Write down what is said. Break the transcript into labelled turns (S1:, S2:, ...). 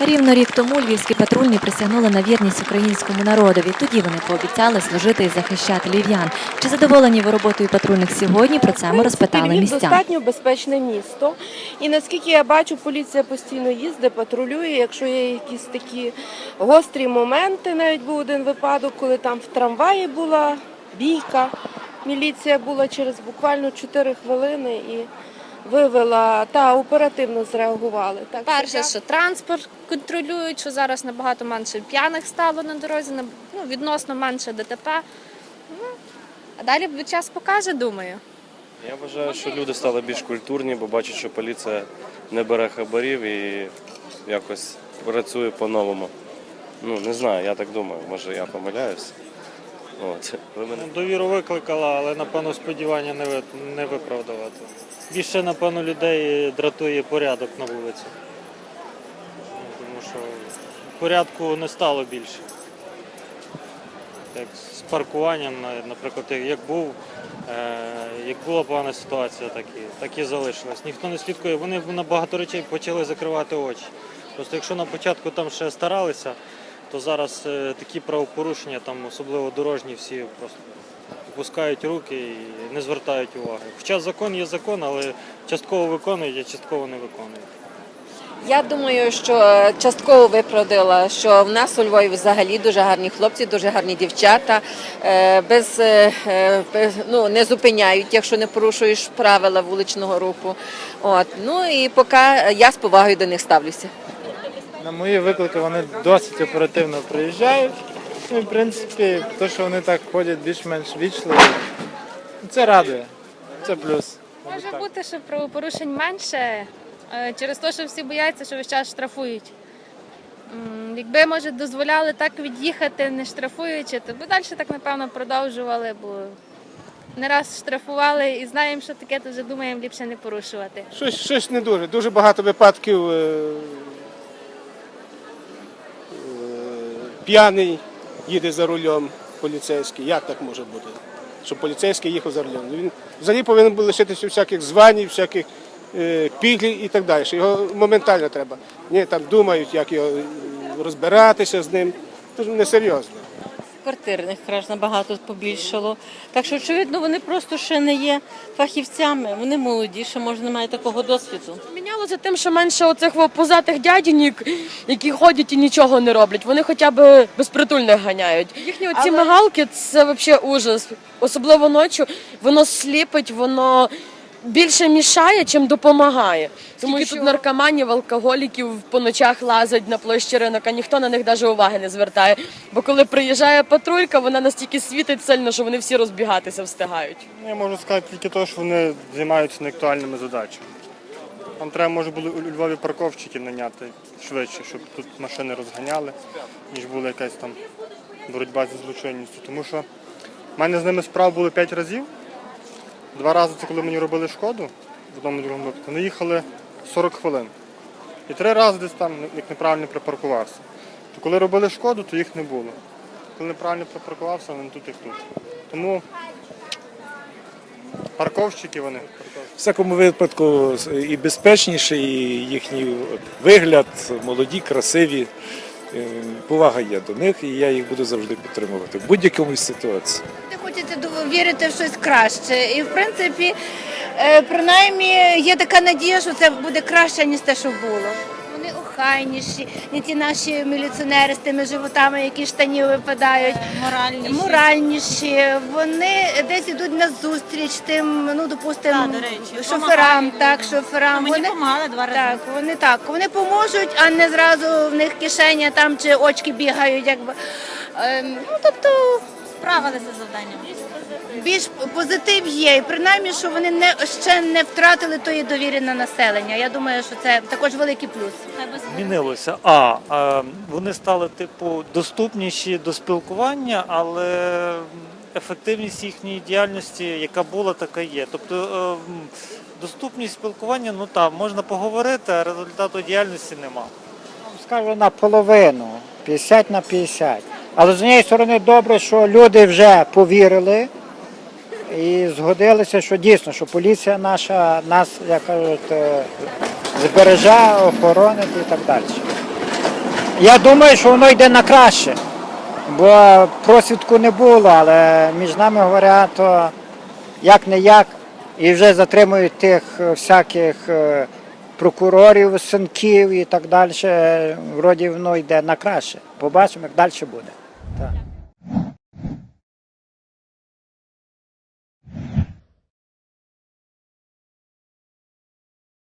S1: Рівно рік тому львівські патрульні присягнули на вірність українському народові. Тоді вони пообіцяли служити і захищати львів'ян. Чи задоволені ви роботою патрульних сьогодні? Про це ми розпитали
S2: Львів
S1: містян.
S2: достатньо безпечне місто. І наскільки я бачу, поліція постійно їздить, патрулює. Якщо є якісь такі гострі моменти, навіть був один випадок, коли там в трамваї була бійка. Міліція була через буквально 4 хвилини і вивела та оперативно зреагували. Так
S3: Перше, що транспорт контролюють, що зараз набагато менше п'яних стало на дорозі, ну, відносно менше ДТП. Ну, а далі час покаже, думаю.
S4: Я вважаю, що люди стали більш культурні, бо бачать, що поліція не бере хабарів і якось працює по-новому. Ну, не знаю, я так думаю, може я помиляюсь. От. Ви мене
S5: Ну, Довіру викликала, але напевно сподівання не, не виправдувати. Більше, напевно, людей дратує порядок на вулиці. Що порядку не стало більше. Як з паркуванням, наприклад, як- як був, е, як була погана ситуація, так і, так і залишилась. Ніхто не слідкує, вони на багато речей почали закривати очі. Просто якщо на початку там ще старалися, то зараз е, такі правопорушення, там особливо дорожні, всі просто опускають руки і не звертають уваги. Хоча закон є закон, але частково виконують, а частково не виконують.
S6: Я думаю, що частково виправдала, що в нас у Львові взагалі дуже гарні хлопці, дуже гарні дівчата. е, Без, е, е, без ну, не зупиняють, якщо не порушуєш правила вуличного руху. От. Ну і поки я з повагою до них ставлюся.
S7: На мої виклики вони досить оперативно приїжджають. Ну в принципі, те, що вони так ходять більш-менш вічливо, це радує. Це плюс.
S8: Може бути, що правопорушень менше е, через те, що всі бояться, що весь час штрафують. Якби, може, дозволяли так від'їхати, не штрафуючи, то б далі так, напевно, продовжували, бо не раз штрафували і знаємо, що таке, то вже думаємо ліпше не порушувати.
S9: Щось, щось не дуже. Дуже багато випадків е, е, п'яний їде за рулем поліцейський. Як так може бути? Щоб поліцейський їхав за рулем. Він взагалі повинен був лишитися всяких звань, всяких е, піглів і так далі. Його моментально треба. Ні, там думають, як його розбиратися з ним. Це ж несерйозно.
S10: квартирних краж набагато побільшало. Так що, очевидно, вони просто ще не є фахівцями. Вони молоді, ще може немає такого досвіду.
S11: Мінялося тим, що менше оцих позатих дядінік, які ходять і нічого не роблять. Вони хоча б безпритульних ганяють. Їхні оці мигалки це взагалі ужас. Особливо ночі воно сліпить, воно більше мішає, чим допомагає. Тому що тут наркоманів, алкоголіків по ночах лазять на площі ринок, а ніхто на них навіть уваги не звертає. Бо коли приїжджає патрулька, вона настільки світить сильно, що вони всі розбігатися встигають.
S5: Я можу сказати тільки те, що вони займаються неактуальними задачами. Там треба, може, було у Львові парковщиків наняти швидше, щоб тут машини розганяли, ніж була якась там боротьба зі злочинністю. Тому що в мене з ними справ було п'ять разів. Два рази це коли мені робили шкоду в одному другому випадку. Вони їхали 40 хвилин. І три рази десь там як неправильно припаркувався. То коли робили шкоду, то їх не було. Коли неправильно припаркувався, вони тут як тут. Тому парковщики вони.
S12: В всякому випадку і безпечніше, і їхній вигляд, молоді, красиві. Е, Повага є до них, і я їх буду завжди підтримувати в будь-якому ситуації.
S13: Хочеться вірити в щось краще. І в принципі, е, принаймні, є така надія, що це буде краще, ніж те, що було. Вони охайніші, не ті наші міліціонери з тими животами, які штанів випадають.
S10: Моральніші.
S13: Моральніші. Вони десь ідуть на зустріч тим, ну допустимо,
S10: Так, до речі,
S13: шоферам, так, шоферам.
S10: Мені
S13: Вони
S10: допомагали два рази.
S13: так, вони так, вони поможуть, а не зразу в них кишеня там чи очки бігають, якби. Ем, ну тобто.
S10: Справилися з завданням.
S13: Більш позитив є, і принаймні, що вони не ще не втратили тої довіри на населення. Я думаю, що це також великий плюс.
S14: Змінилося. А, е, вони стали типу доступніші до спілкування, але ефективність їхньої діяльності, яка була, така є. Тобто е, доступність спілкування, ну так, можна поговорити, а результату діяльності нема.
S7: Скажу наполовину, 50 на 50. Але з однієї сторони добре, що люди вже повірили і згодилися, що дійсно, що поліція наша нас, як кажуть, е, збереже, охоронить і так далі. Я думаю, що воно йде на краще, бо просвідку не було, але між нами говорять, то як не як, і вже затримують тих е, всяких е, прокурорів, синків і так далі. Вроді воно йде на краще. Побачимо, як далі буде.